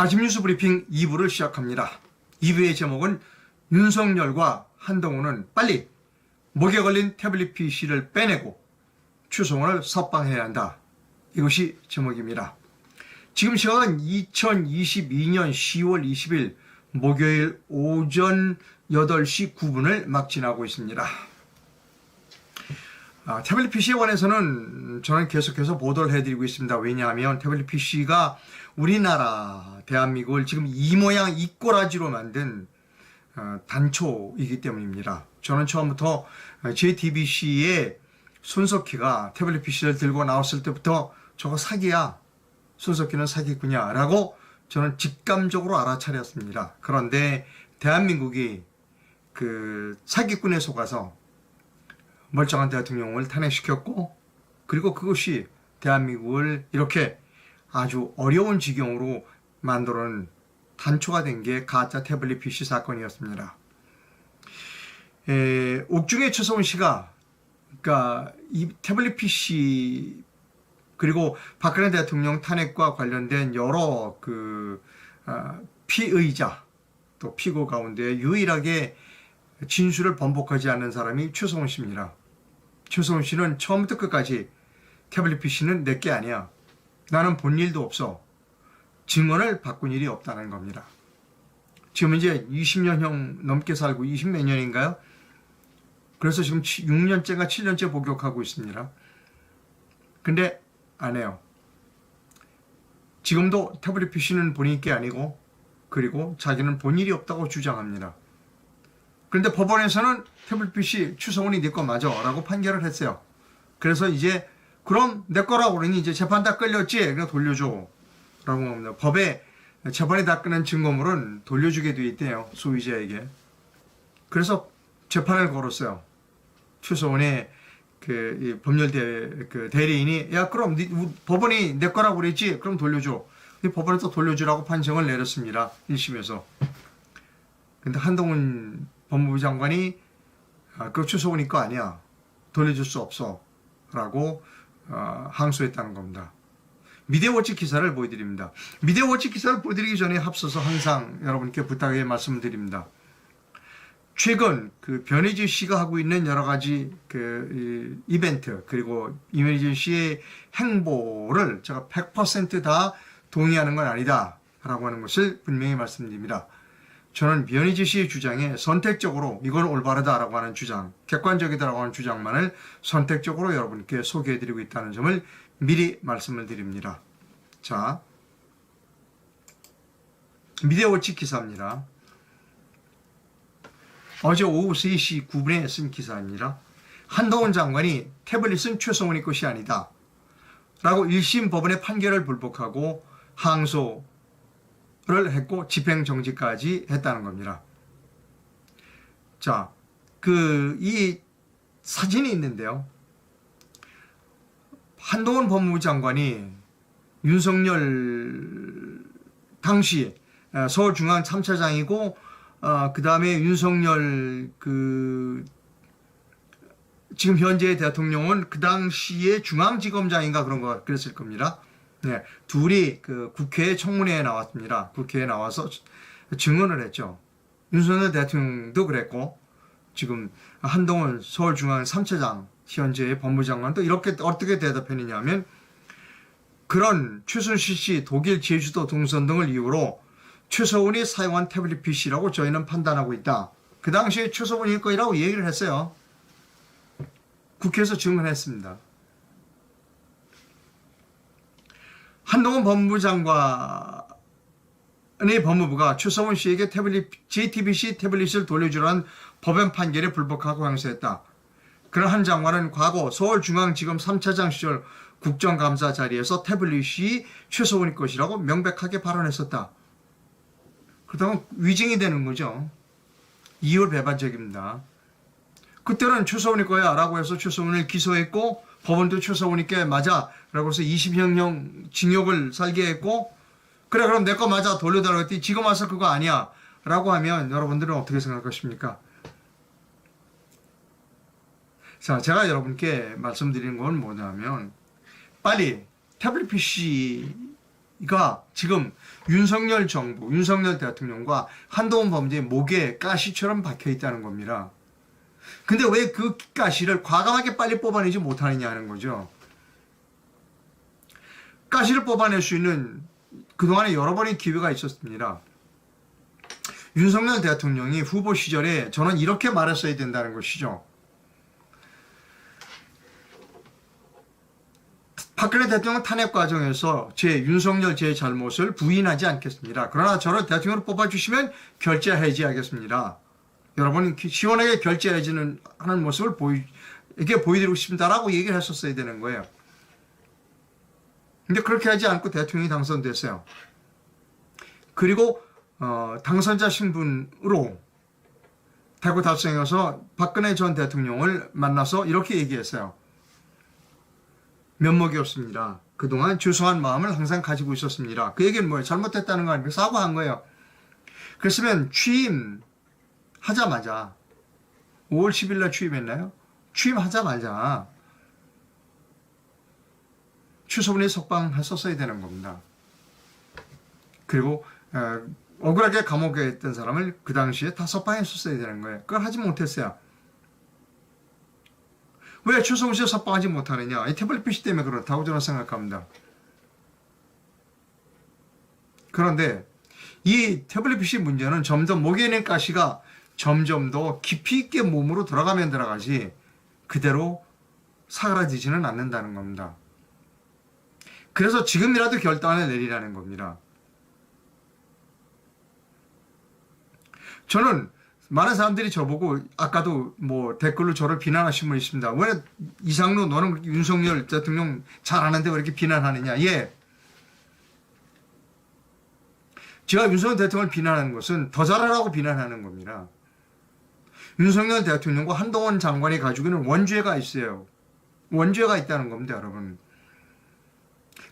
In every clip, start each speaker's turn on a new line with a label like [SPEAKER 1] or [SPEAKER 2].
[SPEAKER 1] 아침 뉴스 브리핑 2부를 시작합니다. 2부의 제목은 윤석열과 한동훈은 빨리 목에 걸린 태블릿 PC를 빼내고 추성훈을 석방해야 한다. 이것이 제목입니다. 지금 시각은 2022년 10월 20일 목요일 오전 8시 9분을 막 지나고 있습니다. 아, 태블릿 PC에 관해서는 저는 계속해서 보도를 해드리고 있습니다. 왜냐하면 태블릿 PC가 우리나라, 대한민국을 지금 이 모양 이 꼬라지로 만든 어, 단초이기 때문입니다. 저는 처음부터 JTBC의 손석희가 태블릿 PC를 들고 나왔을 때부터 저거 사기야. 손석희는 사기꾼이야. 라고 저는 직감적으로 알아차렸습니다. 그런데 대한민국이 그 사기꾼에 속아서 멀쩡한 대통령을 탄핵시켰고 그리고 그것이 대한민국을 이렇게 아주 어려운 지경으로 만들어낸 단초가 된 게 가짜 태블릿 PC 사건이었습니다. 에, 옥중에 최성훈 씨가 그러니까 이 태블릿 PC 그리고 박근혜 대통령 탄핵과 관련된 여러 그 아, 피의자 또 피고 가운데 유일하게 진술을 번복하지 않는 사람이 최성훈 씨입니다. 최성훈 씨는 처음부터 끝까지 태블릿 PC는 내 게 아니야. 나는 본 일도 없어. 증언을 바꾼 일이 없다는 겁니다. 지금 이제 20년형 넘게 살고 20몇 년인가요? 그래서 지금 6년째가 7년째 복역하고 있습니다. 근데 안 해요. 지금도 태블릿 PC는 본인 게 아니고 그리고 자기는 본 일이 없다고 주장합니다. 그런데 법원에서는 태블릿 PC 추성훈이 네 거 맞아 라고 판결을 했어요. 그래서 이제 그럼 내 거라고 그러니 이제 재판 다 끌렸지? 그냥 돌려줘. 라고 합니다. 법에 재판이 다 끝난 증거물은 돌려주게 돼 있대요. 소유자에게. 그래서 재판을 걸었어요. 추성훈의 그, 이 법률 대, 그 대리인이, 야, 그럼 니, 우- 법원이 내 거라고 그랬지? 그럼 돌려줘. 법원에서 돌려주라고 판정을 내렸습니다. 1심에서. 근데 한동훈 법무부 장관이, 아, 그거 추성훈이 거 아니야. 돌려줄 수 없어. 라고, 어, 항소했다는 겁니다. 미디어워치 기사를 보여드립니다. 미디어워치 기사를 보여드리기 전에 앞서서 항상 여러분께 부탁의 말씀을 드립니다. 최근 그 변희재 씨가 하고 있는 여러 가지 그 이, 이벤트 그리고 이면희재 씨의 행보를 제가 100%다 동의하는 건 아니다라고 하는 것을 분명히 말씀드립니다. 저는 변희재 씨의 주장에 선택적으로 이건 올바르다라고 하는 주장, 객관적이다라고 하는 주장만을 선택적으로 여러분께 소개해드리고 있다는 점을 미리 말씀을 드립니다. 자, 미디어워치 기사입니다. 어제 오후 3시 9분에 쓴 기사입니다. 한동훈 장관이 태블릿은 최성훈의 것이 아니다. 라고 1심 법원의 판결을 불복하고 항소 를 했고 집행정지까지 했다는 겁니다. 자, 그, 이 사진이 있는데요. 한동훈 법무부 장관이 윤석열 당시 서울중앙 3차장이고 어, 그 다음에 윤석열 그 지금 현재 대통령은 그 당시에 중앙지검장인가 그런 거 그랬을 겁니다. 네, 둘이 그 국회 청문회에 나왔습니다. 국회에 나와서 증언을 했죠. 윤석열 대통령도 그랬고 지금 한동훈 서울중앙 3차장 현재의 법무장관도 이렇게 어떻게 대답했느냐면 그런 최순실 씨 독일 제주도 동선 등을 이유로 최서훈이 사용한 태블릿 PC라고 저희는 판단하고 있다. 그 당시에 최서훈일 거라고 얘기를 했어요. 국회에서 증언했습니다. 한동훈 법무부 장관의 법무부가 최서훈 씨에게 태블릿, JTBC 태블릿을 돌려주라는 법원 판결에 불복하고 항소했다. 그런 한 장관은 과거 서울중앙지검 3차장 시절 국정감사 자리에서 태블릿이 최서훈이 것이라고 명백하게 발언했었다. 그렇다면 위증이 되는 거죠. 이율 배반적입니다. 그때는 최서훈이 거야 라고 해서 최서훈을 기소했고 법원도 최서훈이께 맞아 라고 해서 20형형 징역을 살게 했고 그래 그럼 내 거 맞아 돌려달라고 했더니 지금 와서 그거 아니야 라고 하면 여러분들은 어떻게 생각하십니까? 자 제가 여러분께 말씀드리는 건 뭐냐면 빨리 태블릿 PC 가시가 지금 윤석열 정부, 윤석열 대통령과 한동훈 범죄의 목에 가시처럼 박혀 있다는 겁니다. 근데 왜 그 가시를 과감하게 빨리 뽑아내지 못하느냐 하는 거죠. 가시를 뽑아낼 수 있는 그동안에 여러 번의 기회가 있었습니다. 윤석열 대통령이 후보 시절에 저는 이렇게 말했어야 된다는 것이죠. 박근혜 대통령 탄핵 과정에서 제 윤석열 제 잘못을 부인하지 않겠습니다. 그러나 저를 대통령으로 뽑아주시면 결제 해지하겠습니다. 여러분 시원하게 결제 해지는 하는 모습을 보이 이게 보여드리고 싶다라고 얘기를 했었어야 되는 거예요. 근데 그렇게 하지 않고 대통령이 당선됐어요. 그리고 어, 당선자 신분으로 대구 달성에서 박근혜 전 대통령을 만나서 이렇게 얘기했어요. 면목이 없습니다. 그동안 죄송한 마음을 항상 가지고 있었습니다. 그 얘기는 뭐예요? 잘못했다는 거 아닙니까? 사과한 거예요. 그랬으면 취임 하자마자 5월 10일 날 취임했나요? 취임하자마자 추소분이 석방했었어야 되는 겁니다. 그리고 어, 억울하게 감옥에 있던 사람을 그 당시에 다 석방했었어야 되는 거예요. 그걸 하지 못했어요. 왜 추성훈 씨를 석방하지 못하느냐? 이 태블릿 PC 때문에 그렇다고 저는 생각합니다. 그런데 이 태블릿 PC 문제는 점점 목에 있는 가시가 점점 더 깊이 있게 몸으로 들어가면 들어가지 그대로 사그라지지는 않는다는 겁니다. 그래서 지금이라도 결단을 내리라는 겁니다. 저는 많은 사람들이 저보고 아까도 뭐 댓글로 저를 비난하신 분 있습니다. 왜 이상로 너는 윤석열 대통령 잘하는데 왜 이렇게 비난하느냐? 예. 제가 윤석열 대통령을 비난하는 것은 더 잘하라고 비난하는 겁니다. 윤석열 대통령과 한동훈 장관이 가지고 있는 원죄가 있어요. 원죄가 있다는 겁니다, 여러분.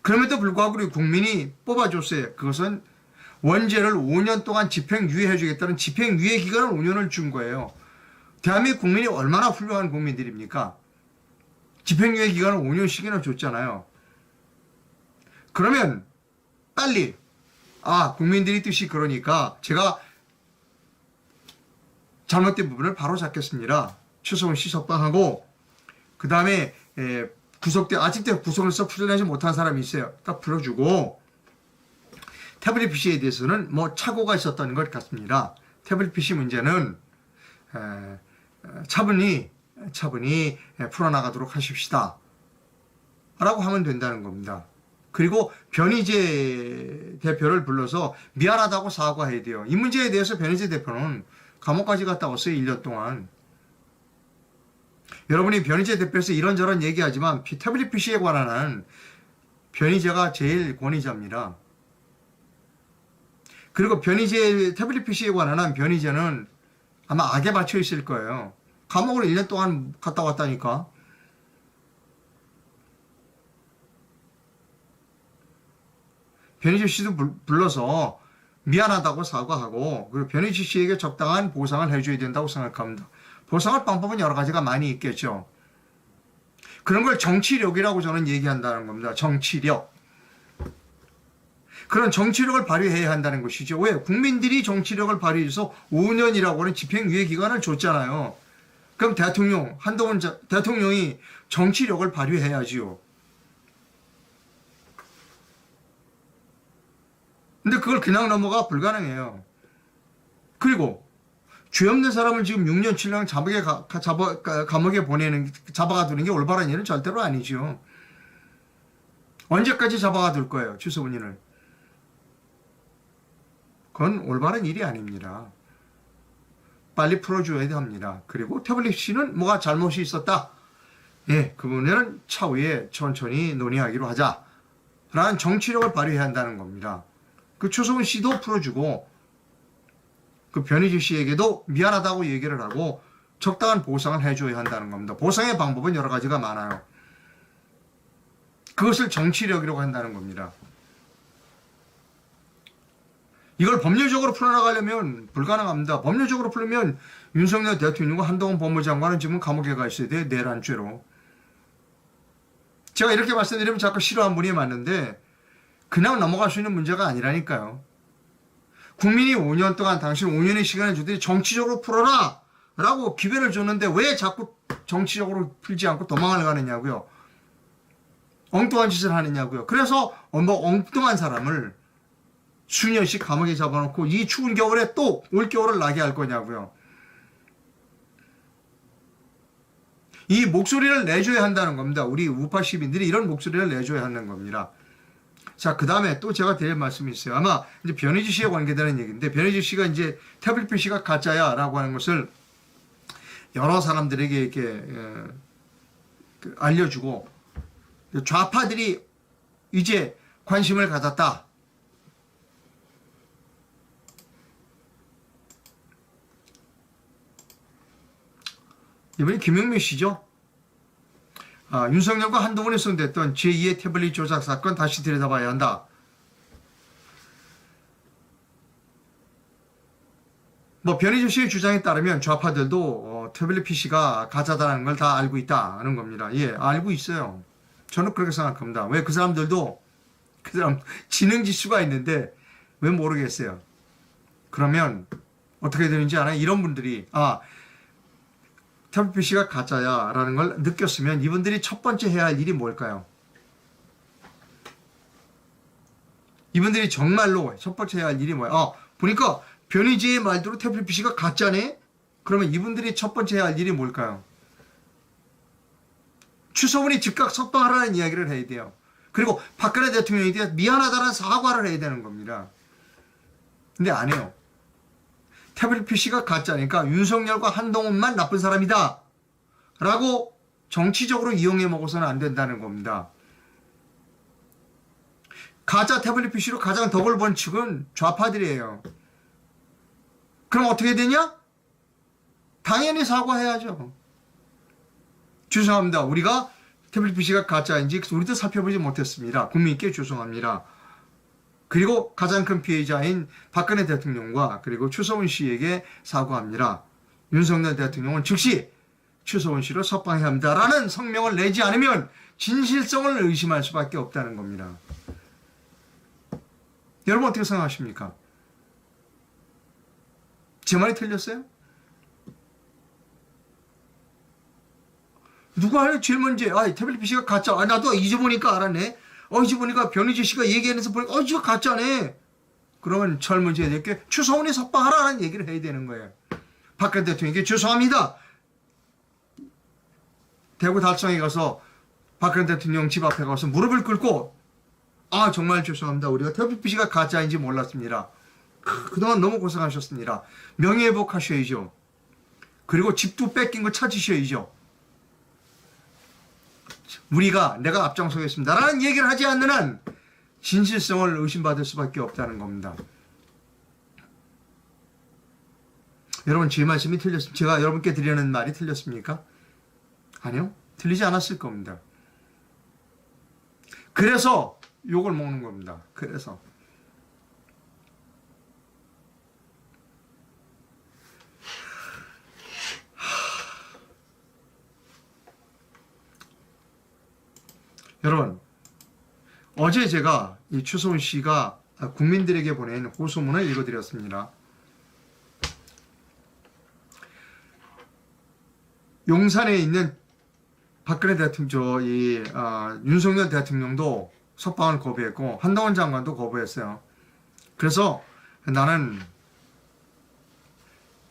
[SPEAKER 1] 그럼에도 불구하고 우리 국민이 뽑아줬어요. 그것은 원죄를 5년 동안 집행유예해 주겠다는 집행유예 기간을 5년을 준 거예요. 대한민국 국민이 얼마나 훌륭한 국민들입니까? 집행유예 기간을 5년씩이나 줬잖아요. 그러면 빨리 아 국민들이 뜻이 그러니까 제가 잘못된 부분을 바로 잡겠습니다. 추석을 시석방하고 그 다음에 구속돼 아직도 구속을서 풀려나지 못한 사람이 있어요. 딱 불러주고 태블릿 PC에 대해서는 뭐 착오가 있었던 것 같습니다. 태블릿 PC 문제는 에, 차분히 차분히 풀어나가도록 하십시다. 라고 하면 된다는 겁니다. 그리고 변희재 대표를 불러서 미안하다고 사과해야 돼요. 이 문제에 대해서 변희재 대표는 감옥까지 갔다 왔어요. 1년 동안. 여러분이 변희재 대표에서 이런저런 얘기하지만 태블릿 PC에 관한 변희재가 제일 권위자입니다. 그리고 변희재 태블릿 PC에 관한 한 변희재는 아마 악에 맞춰 있을 거예요. 감옥을 1년 동안 갔다 왔다니까. 변희재 씨도 불러서 미안하다고 사과하고 그리고 변희재 씨에게 적당한 보상을 해줘야 된다고 생각합니다. 보상할 방법은 여러 가지가 많이 있겠죠. 그런 걸 정치력이라고 저는 얘기한다는 겁니다. 정치력. 그런 정치력을 발휘해야 한다는 것이죠. 왜? 국민들이 정치력을 발휘해서 5년이라고 하는 집행유예 기간을 줬잖아요. 그럼 대통령, 한동훈 자, 대통령이 정치력을 발휘해야지요. 근데 그걸 그냥 넘어가 불가능해요. 그리고 죄 없는 사람을 지금 6년, 7년 감옥에, 가, 잡아, 감옥에 보내는, 잡아가 두는 게 올바른 일은 절대로 아니죠. 언제까지 잡아가 둘 거예요, 추수분인을. 그건 올바른 일이 아닙니다. 빨리 풀어줘야 합니다. 그리고 태블릿 씨는 뭐가 잘못이 있었다. 예, 그 부분에는 차후에 천천히 논의하기로 하자. 라는 정치력을 발휘해야 한다는 겁니다. 그 최소은 씨도 풀어주고 그 변희주 씨에게도 미안하다고 얘기를 하고 적당한 보상을 해줘야 한다는 겁니다. 보상의 방법은 여러 가지가 많아요. 그것을 정치력이라고 한다는 겁니다. 이걸 법률적으로 풀어나가려면 불가능합니다. 법률적으로 풀면 윤석열 대통령과 한동훈 법무장관은 지금 감옥에 가 있어야 돼요. 내란죄로. 제가 이렇게 말씀드리면 자꾸 싫어하는 분이 많은데 그냥 넘어갈 수 있는 문제가 아니라니까요. 국민이 5년 동안 당신 5년의 시간을 주더니 정치적으로 풀어라! 라고 기회를 줬는데 왜 자꾸 정치적으로 풀지 않고 도망을 가느냐고요. 엉뚱한 짓을 하느냐고요. 그래서 뭐 엉뚱한 사람을 수년씩 감옥에 잡아놓고 이 추운 겨울에 또 올겨울을 나게 할 거냐고요. 이 목소리를 내줘야 한다는 겁니다. 우리 우파 시민들이 이런 목소리를 내줘야 하는 겁니다. 자, 그 다음에 또 제가 드릴 말씀이 있어요. 아마 이제 변희주 씨에 관계되는 얘기인데, 변희주 씨가 이제 태블릿 씨가 가짜야 라고 하는 것을 여러 사람들에게 이렇게 에, 그 알려주고, 좌파들이 이제 관심을 가졌다. 이번에 김영민 씨죠. 아, 윤석열과 한동훈이 선됐던 제2의 태블릿 조작 사건 다시 들여다봐야 한다. 뭐 변희주 씨의 주장에 따르면 좌파들도 어, 태블릿 PC가 가짜다는 걸 다 알고 있다는 겁니다. 예, 알고 있어요. 저는 그렇게 생각합니다. 왜 그 사람들도 그 사람 지능 지수가 있는데 왜 모르겠어요. 그러면 어떻게 되는지 알아요? 이런 분들이 아 태블릿 PC가 가짜야 라는 걸 느꼈으면 이분들이 첫 번째 해야 할 일이 뭘까요? 이분들이 정말로 첫 번째 해야 할 일이 뭐야? 어, 보니까 변희재의 말대로 태블릿 PC가 가짜네? 그러면 이분들이 첫 번째 해야 할 일이 뭘까요? 추서훈이 즉각 석방하라는 이야기를 해야 돼요. 그리고 박근혜 대통령에 대해 미안하다는 사과를 해야 되는 겁니다. 근데 안 해요. 태블릿 PC가 가짜니까 윤석열과 한동훈만 나쁜 사람이다. 라고 정치적으로 이용해 먹어서는 안 된다는 겁니다. 가짜 태블릿 PC로 가장 덕을 본 측은 좌파들이에요. 그럼 어떻게 되냐? 당연히 사과해야죠. 죄송합니다. 우리가 태블릿 PC가 가짜인지 우리도 살펴보지 못했습니다. 국민께 죄송합니다. 그리고 가장 큰 피해자인 박근혜 대통령과 그리고 추서훈 씨에게 사과합니다. 윤석열 대통령은 즉시 추서훈 씨를 석방해야 합니다라는 성명을 내지 않으면 진실성을 의심할 수밖에 없다는 겁니다. 여러분 어떻게 생각하십니까? 제 말이 틀렸어요? 누가 할 제일 먼저 아 태블릿 PC가 가짜 아 나도 잊어보니까 알았네 어 잊어보니까 변희재 씨가 얘기하면서 보니까 어 이거 가짜네. 그러면 될게 추서훈이 석방하라는 얘기를 해야 되는 거예요. 박근혜 대통령에게 죄송합니다. 대구 달성에 가서 박근혜 대통령 집 앞에 가서 무릎을 꿇고 아 정말 죄송합니다. 우리가 태블릿 PC가 가짜인지 몰랐습니다. 그동안 너무 고생하셨습니다. 명예회복하셔야죠. 그리고 집도 뺏긴 거 찾으셔야죠 우리가 내가 앞장서겠습니다라는 얘기를 하지 않는 한 진실성을 의심받을 수밖에 없다는 겁니다. 여러분 제 말씀이 틀렸습니까? 제가 여러분께 드리는 말이 틀렸습니까? 아니요. 틀리지 않았을 겁니다. 그래서 욕을 먹는 겁니다. 그래서 여러분 어제 제가 이 추소은 씨가 국민들에게 보낸 호소문을 읽어드렸습니다. 용산에 있는 박근혜 대통령, 저이 어, 윤석열 대통령도 석방을 거부했고 한동훈 장관도 거부했어요. 그래서 나는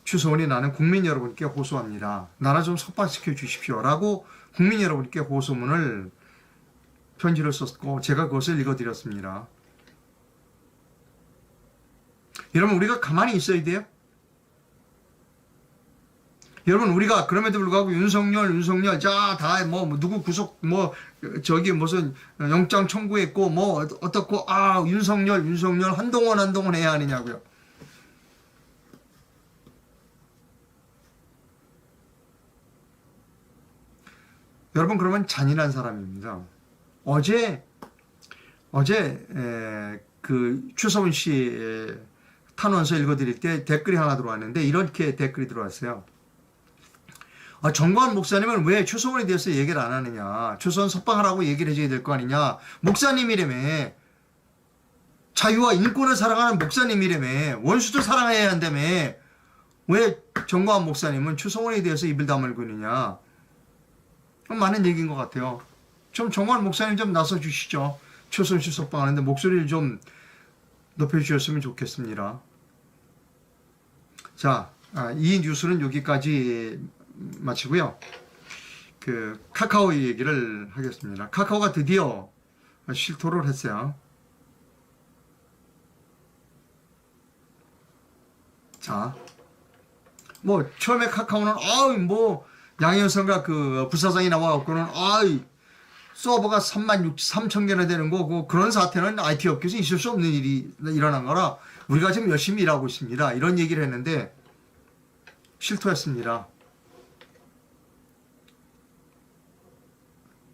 [SPEAKER 1] 추소원이 나는 국민 여러분께 호소합니다. 나라 좀 석방시켜 주십시오 라고 국민 여러분께 호소문을 편지를 썼고 제가 그것을 읽어드렸습니다. 여러분 우리가 가만히 있어야 돼요. 여러분 우리가 그럼에도 불구하고 윤석열 윤석열 자 다 뭐 누구 구속 뭐 저기 무슨 영장 청구했고 뭐 어떻고 아 윤석열 윤석열 한동원 한동원 해야 하느냐고요. 여러분 그러면 잔인한 사람입니다. 어제 어제 에, 그 추서훈 씨 탄원서 읽어드릴 때 댓글이 하나 들어왔는데 이렇게 댓글이 들어왔어요. 아, 정관 목사님은 왜 추서훈에 대해서 얘기를 안 하느냐? 추서훈 석방하라고 얘기를 해줘야 될 거 아니냐? 목사님이라며 자유와 인권을 사랑하는 목사님이라며 원수도 사랑해야 한다며 왜 정광훈 목사님은 추성원에 대해서 입을 다물고 있느냐 많은 얘기인 것 같아요 좀 정광훈 목사님 좀 나서 주시죠 최순실 석방하는데 목소리를 좀 높여주셨으면 좋겠습니다 자, 아, 이 뉴스는 여기까지 마치고요. 그 카카오 얘기를 하겠습니다. 카카오가 드디어 실토를 했어요. 자, 뭐 처음에 카카오는 아이 뭐 양현성과 그 부사장이 나와갖고는 아이 서버가 3만 6 3천 개나 되는 거고 그런 사태는 IT 업계에서 있을 수 없는 일이 일어난 거라 우리가 지금 열심히 일하고 있습니다. 이런 얘기를 했는데 실토했습니다.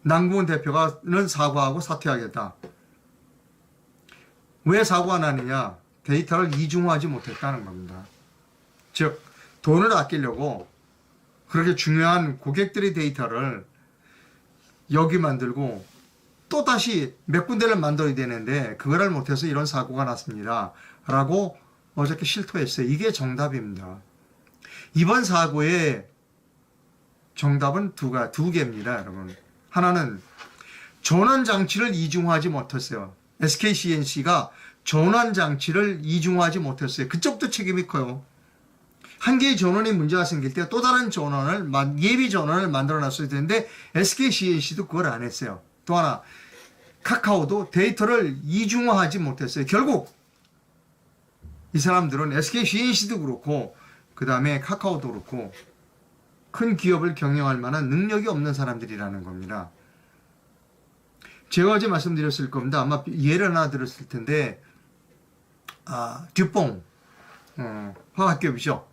[SPEAKER 1] 남궁훈 대표가는 사과하고 사퇴하겠다. 왜 사과가 나느냐? 데이터를 이중화하지 못했다는 겁니다. 즉 돈을 아끼려고 그렇게 중요한 고객들의 데이터를 여기 만들고 또 다시 몇 군데를 만들어야 되는데 그거를 못해서 이런 사고가 났습니다. 라고 어저께 실토했어요. 이게 정답입니다. 이번 사고의 정답은 두가 두 개입니다, 여러분. 하나는 전원 장치를 이중화하지 못했어요. SKCNC가 전원 장치를 이중화하지 못했어요. 그쪽도 책임이 커요. 한 개의 전원이 문제가 생길 때 또 다른 전원을 만- 예비 전원을 만들어 놨어야 되는데 SKCNC도 그걸 안 했어요. 또 하나 카카오도 데이터를 이중화하지 못했어요. 결국 이 사람들은 SKCNC도 그렇고 그 다음에 카카오도 그렇고 큰 기업을 경영할 만한 능력이 없는 사람들이라는 겁니다. 제가 어제 말씀드렸을 겁니다. 아마 예를 하나 들었을 텐데 아, 듀뽕 어, 화학기업이죠.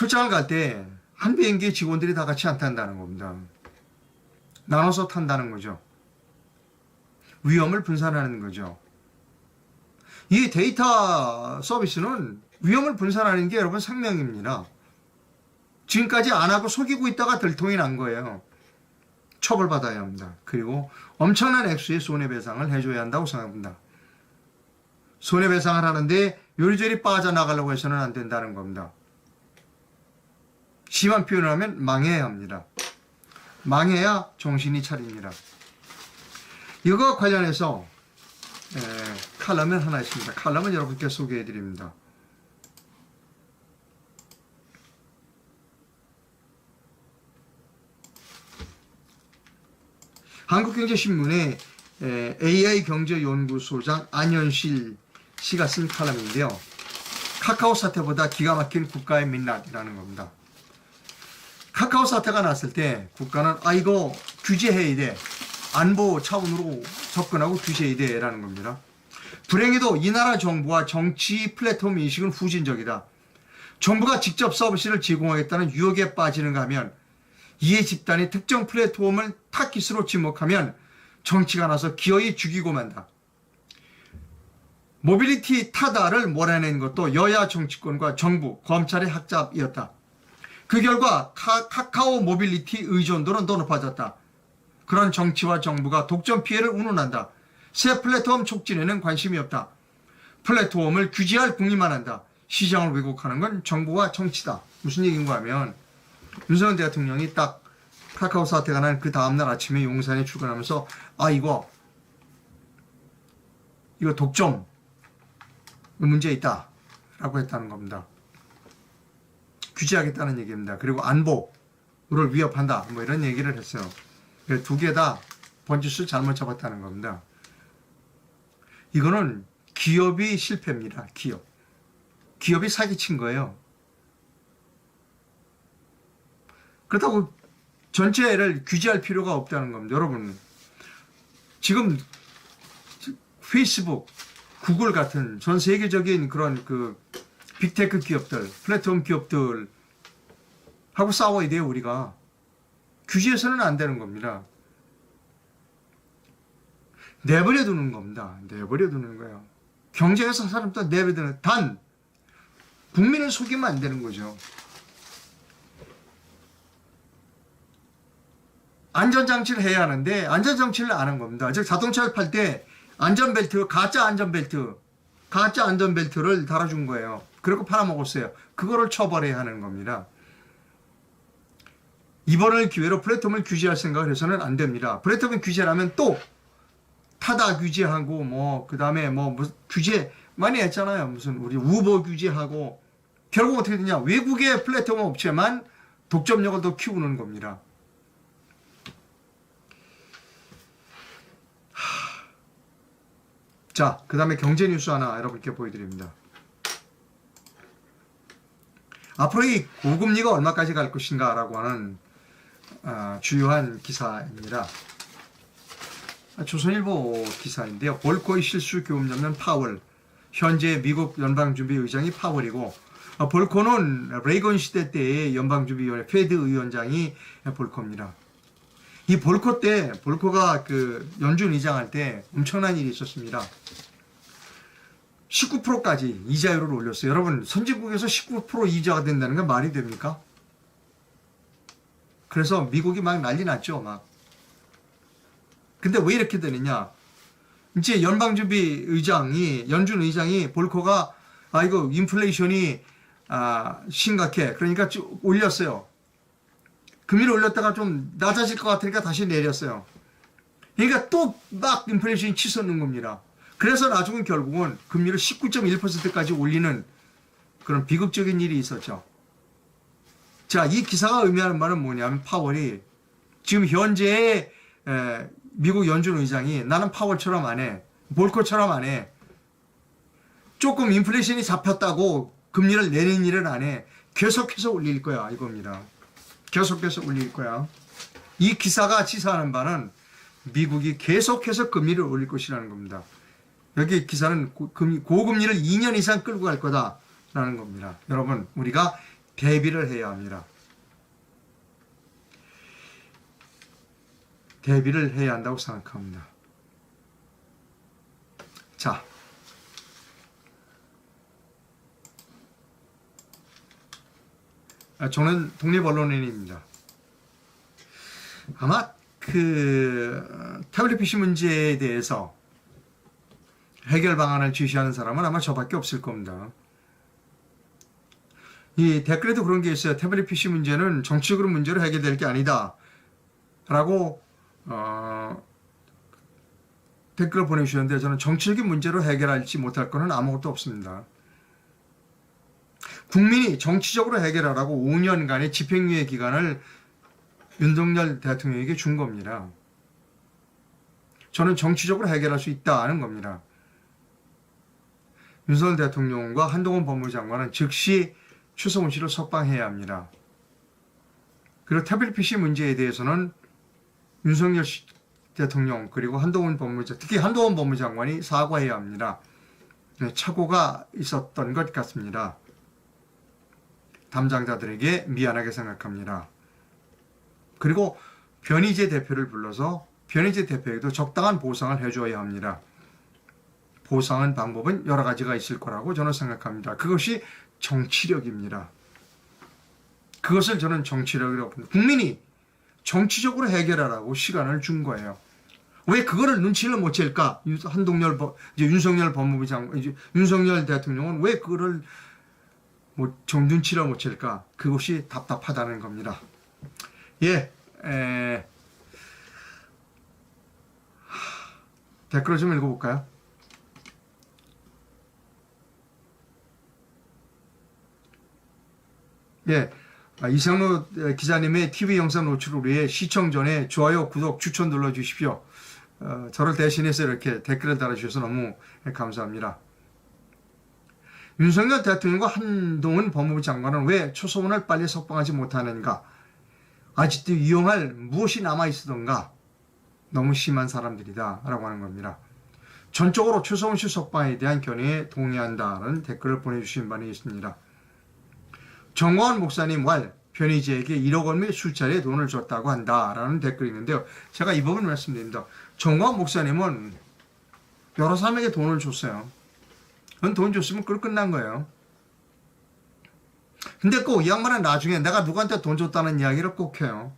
[SPEAKER 1] 출장을 갈 때 한 비행기의 직원들이 다 같이 안 탄다는 겁니다. 나눠서 탄다는 거죠. 위험을 분산하는 거죠. 이 데이터 서비스는 위험을 분산하는 게 여러분 생명입니다. 지금까지 안 하고 속이고 있다가 들통이 난 거예요. 처벌받아야 합니다. 그리고 엄청난 액수의 손해배상을 해줘야 한다고 생각합니다. 손해배상을 하는데 요리조리 빠져나가려고 해서는 안 된다는 겁니다. 심한 표현을 하면 망해야 합니다. 망해야 정신이 차립니다. 이거 관련해서 에, 칼럼은 하나 있습니다. 칼럼은 여러분께 소개해 드립니다. 한국경제신문에 에, AI 경제연구소장 안현실 씨가 쓴 칼럼인데요. 카카오 사태보다 기가 막힌 국가의 민낯이라는 겁니다. 카카오 사태가 났을 때 국가는 아 이거 규제해야 돼. 안보 차원으로 접근하고 규제해야 돼라는 겁니다. 불행히도 이 나라 정부와 정치 플랫폼 인식은 후진적이다. 정부가 직접 서비스를 제공하겠다는 유혹에 빠지는가 하면 이해 집단이 특정 플랫폼을 타깃으로 지목하면 정치가 나서 기어이 죽이고 만다. 모빌리티 타다를 몰아낸 것도 여야 정치권과 정부, 검찰의 학잡이었다. 그 결과 카, 카카오 모빌리티 의존도는 더 높아졌다. 그런 정치와 정부가 독점 피해를 운운한다. 새 플랫폼 촉진에는 관심이 없다. 플랫폼을 규제할 궁리만 한다. 시장을 왜곡하는 건 정부와 정치다. 무슨 얘기인가 하면 윤석열 대통령이 딱 카카오 사태가 난 그 다음날 아침에 용산에 출근하면서 아 이거 이거 독점 문제 있다 라고 했다는 겁니다. 규제하겠다는 얘기입니다. 그리고 안보를 위협한다 뭐 이런 얘기를 했어요. 두 개 다 번지수 잘못 잡았다는 겁니다. 이거는 기업이 실패입니다. 기업. 기업이 사기친 거예요. 그렇다고 전체를 규제할 필요가 없다는 겁니다. 여러분, 지금 페이스북, 구글 같은 전 세계적인 그런 그 빅테크 기업들, 플랫폼 기업들 하고 싸워야 돼요, 우리가. 규제해서는 안 되는 겁니다. 내버려 두는 겁니다. 내버려 두는 거예요. 경쟁에서 사람도 내버려 두는, 단, 국민을 속이면 안 되는 거죠. 안전장치를 해야 하는데 안전장치를 안 한 겁니다. 즉 자동차를 팔 때 안전벨트, 가짜 안전벨트, 가짜 안전벨트를 달아준 거예요. 그리고 팔아먹었어요. 그거를 처벌해야 하는 겁니다. 이번을 기회로 플랫폼을 규제할 생각을 해서는 안 됩니다. 플랫폼을 규제하면 또 타다 규제하고 뭐 그다음에 뭐 규제 많이 했잖아요. 무슨 우리 우버 규제하고 결국 어떻게 되냐? 외국의 플랫폼 업체만 독점력을 더 키우는 겁니다. 하. 자, 그 다음에 경제 뉴스 하나 여러분께 보여드립니다. 앞으로 이 고금리가 얼마까지 갈 것인가라고 하는 아, 주요한 기사입니다. 아, 조선일보 기사인데요. 볼코의 실수 교훈 잡는 파월. 현재 미국 연방준비의장이 파월이고 어, 볼코는 레이건 시대 때의 연방준비위원회 페드 위원장이 볼코입니다. 이 볼코 때 볼코가 그 연준 의장할 때 엄청난 일이 있었습니다. 19%까지 이자율을 올렸어요. 여러분 선진국에서 19% 이자가 된다는 건 말이 됩니까? 그래서 미국이 막 난리 났죠, 막. 근데 왜 이렇게 되느냐? 이제 연방준비 의장이 연준 의장이 볼코가 아 이거 인플레이션이 아 심각해. 그러니까 쭉 올렸어요. 금리를 올렸다가 좀 낮아질 것 같으니까 다시 내렸어요. 그러니까 또 막 인플레이션이 치솟는 겁니다. 그래서 나중에 결국은 금리를 19.1%까지 올리는 그런 비극적인 일이 있었죠. 자, 이 기사가 의미하는 말은 뭐냐면 파월이 지금 현재의 에, 미국 연준 의장이 나는 파월처럼 안 해. 볼코처럼 안 해. 조금 인플레이션이 잡혔다고 금리를 내리는 일은 안 해. 계속해서 올릴 거야. 이겁니다. 계속해서 올릴 거야. 이 기사가 지사하는 바는 미국이 계속해서 금리를 올릴 것이라는 겁니다. 여기 기사는 고- 금리- 고금리를 2년 이상 끌고 갈 거다라는 겁니다. 여러분, 우리가 대비를 해야 합니다. 대비를 해야 한다고 생각합니다. 자. 아, 저는 독립 언론인입니다. 아마 그 어, 태블릿 PC 문제에 대해서 해결 방안을 제시하는 사람은 아마 저밖에 없을 겁니다. 이 댓글에도 그런 게 있어요. 태블릿 PC 문제는 정치적으로 문제로 해결될 게 아니다. 라고 어, 댓글을 보내주셨는데 저는 정치적인 문제로 해결할지 못할 거는 아무것도 없습니다. 국민이 정치적으로 해결하라고 5년간의 집행유예 기간을 윤석열 대통령에게 준 겁니다. 저는 정치적으로 해결할 수 있다는 겁니다. 윤석열 대통령과 한동훈 법무장관은 즉시 추성훈 씨를 석방해야 합니다. 그리고 태블릿 PC 문제에 대해서는 윤석열 씨- 대통령 그리고 한동훈 법무장 특히 한동훈 법무장관이 사과해야 합니다. 네, 착오가 있었던 것 같습니다. 담당자들에게 미안하게 생각합니다. 그리고 변희재 대표를 불러서 변희재 대표에게도 적당한 보상을 해줘야 합니다. 보상한 방법은 여러 가지가 있을 거라고 저는 생각합니다. 그것이 정치력입니다. 그것을 저는 정치력이라고 봅니다. 국민이 정치적으로 해결하라고 시간을 준 거예요. 왜 그거를 눈치를 못 챌까? 윤- 한동열 법, 이제 윤석열 법무부 장관, 이제 윤석열 대통령은 왜 그거를 뭐 정 눈치를 못 챌까? 그것이 답답하다는 겁니다. 예, 에, 하, 댓글을 좀 읽어볼까요? 예, 아, 이상로 기자님의 TV 영상 노출을 위해 시청 전에 좋아요, 구독, 추천 눌러 주십시오. 어, 저를 대신해서 이렇게 댓글을 달아주셔서 너무 감사합니다. 윤석열 대통령과 한동훈 법무부 장관은 왜 초소문을 빨리 석방하지 못하는가? 아직도 이용할 무엇이 남아있었던가? 너무 심한 사람들이다. 라고 하는 겁니다. 전적으로 최소원 씨 석방에 대한 견해에 동의한다는 댓글을 보내주신 분이 있습니다. 정광원 목사님 왈 변희재에게 1억 원의 술자리에 돈을 줬다고 한다라는 댓글이 있는데요. 제가 이 부분 말씀드립니다. 정광원 목사님은 여러 사람에게 돈을 줬어요. 그건 돈 줬으면 그걸 끝난 거예요. 근데 꼭 이 양반은 나중에 내가 누구한테 돈 줬다는 이야기를 꼭 해요.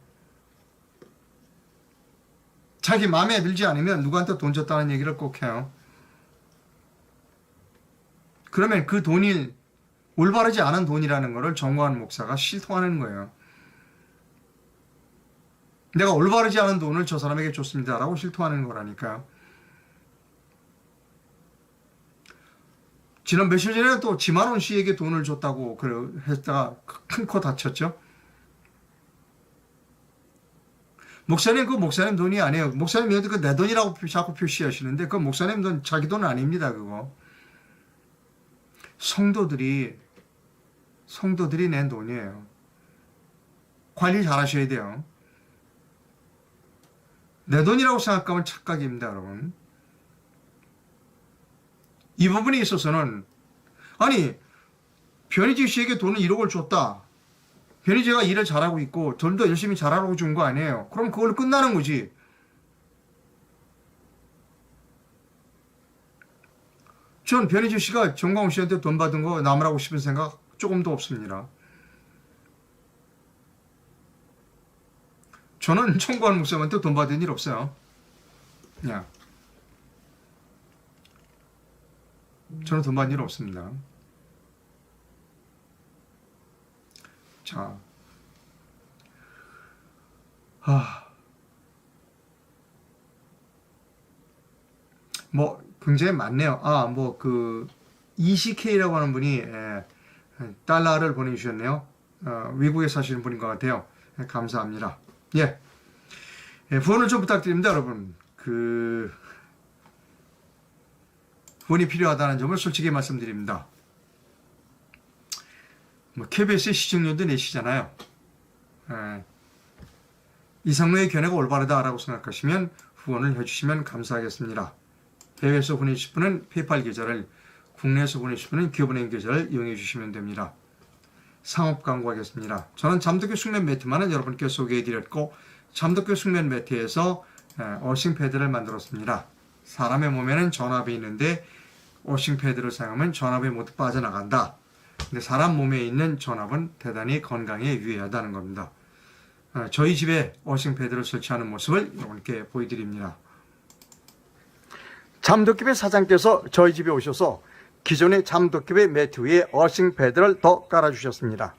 [SPEAKER 1] 자기 마음에 들지 않으면 누구한테 돈 줬다는 얘기를 꼭 해요. 그러면 그 돈이 올바르지 않은 돈이라는 것을 정관 목사가 실토하는 거예요. 내가 올바르지 않은 돈을 저 사람에게 줬습니다라고 실토하는 거라니까요. 지난 며칠 전에 또 지만원 씨에게 돈을 줬다고 그 했다가 큰 코 다쳤죠. 목사님 그 목사님 돈이 아니에요. 목사님 그내 돈이라고 표- 자꾸 표시하시는데 그 목사님 돈 자기 돈 아닙니다 그거. 성도들이 성도들이 낸 돈이에요. 관리 잘 하셔야 돼요. 내 돈이라고 생각하면 착각입니다, 여러분. 이 부분에 있어서는 아니 변희재 씨에게 돈을 1억을 줬다. 변희재가 일을 잘하고 있고 돈도 열심히 잘하라고 준 거 아니에요. 그럼 그걸로 끝나는 거지. 전 변희재 씨가 정광훈 씨한테 돈 받은 거 남으라고 싶은 생각 조금도 없습니다. 저는 청구한 목사님한테 돈 받은 일 없어요. 그냥 저는 돈 받은 일 없습니다. 자, 아, 뭐 굉장히 많네요. 아, 뭐 그 ECK라고 하는 분이 예, 달러를 보내주셨네요. 어, 외국에 사시는 분인 것 같아요. 예, 감사합니다. 예. 예, 후원을 좀 부탁드립니다, 여러분. 그, 후원이 필요하다는 점을 솔직히 말씀드립니다. 뭐, KBS의 시청률도 내시잖아요. 예. 이상로의 견해가 올바르다라고 생각하시면 후원을 해주시면 감사하겠습니다. 해외에서 보내실 분은 페이팔 계좌를, 국내에서 보내실 분은 기업은행 계좌를 이용해 주시면 됩니다. 상업 광고하겠습니다. 저는 잠덕교 숙면 매트만은 여러분께 소개해 드렸고 잠덕교 숙면 매트에서 어싱 패드를 만들었습니다. 사람의 몸에는 전압이 있는데 어싱 패드를 사용하면 전압이 모두 빠져나간다. 근데 사람 몸에 있는 전압은 대단히 건강에 유해하다는 겁니다. 어, 저희 집에 어싱 패드를 설치하는 모습을 여러분께 보여드립니다. 잠도집의 사장께서 저희 집에 오셔서 기존의 잠도집의 매트 위에 어싱 패드를 더 깔아주셨습니다.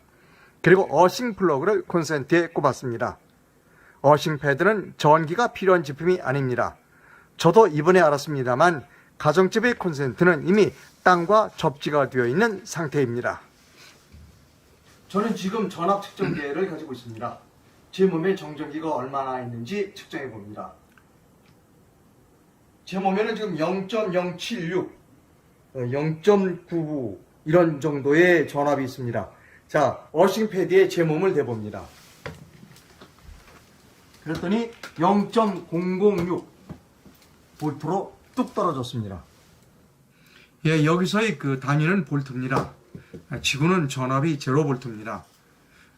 [SPEAKER 1] 그리고 어싱 플러그를 콘센트에 꼽았습니다. 어싱 패드는 전기가 필요한 제품이 아닙니다. 저도 이번에 알았습니다만 가정집의 콘센트는 이미 땅과 접지가 되어 있는 상태입니다. 저는 지금 전압 측정기를 가지고 있습니다. 제 몸에 정전기가 얼마나 있는지 측정해 봅니다. 제 몸에는 지금 0.076, 0.99 이런 정도의 전압이 있습니다. 자, 어싱 패드에 제 몸을 대봅니다. 그랬더니 0.006 볼트로 뚝 떨어졌습니다. 예, 여기서의 그 단위는 볼트입니다. 아, 지구는 전압이 제로 볼트입니다.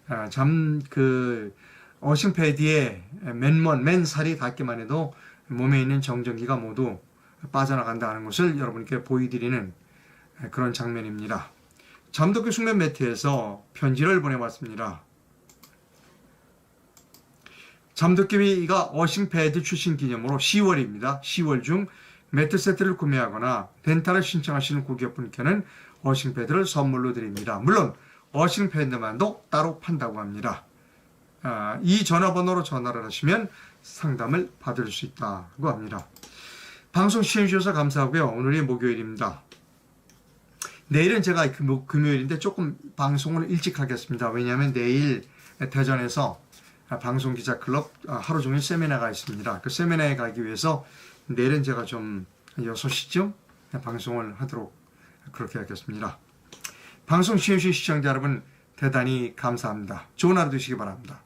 [SPEAKER 1] 아, 잠그 어싱 패드에 맨먼 맨살이 닿기만 해도 몸에 있는 정전기가 모두 빠져나간다는 것을 여러분께 보여드리는 그런 장면입니다. 잠도교 숙면 매트에서 편지를 보내봤습니다. 잠도교가 어싱 패드 출신 기념으로 10월입니다. 10월 중 매트 세트를 구매하거나 렌탈을 신청하시는 고객분께는 어싱 패드를 선물로 드립니다. 물론 어싱 패드만도 따로 판다고 합니다. 아, 이 전화번호로 전화를 하시면 상담을 받을 수 있다고 합니다. 방송 시청해주셔서 감사하고요. 오늘이 목요일입니다. 내일은 제가 금- 금요일인데 조금 방송을 일찍 하겠습니다. 왜냐하면 내일 대전에서 방송 기자 클럽 하루 종일 세미나가 있습니다. 그 세미나에 가기 위해서 내일은 제가 좀 6시쯤 방송을 하도록 그렇게 하겠습니다. 방송 시청해주신 시청자 여러분 대단히 감사합니다. 좋은 하루 되시기 바랍니다.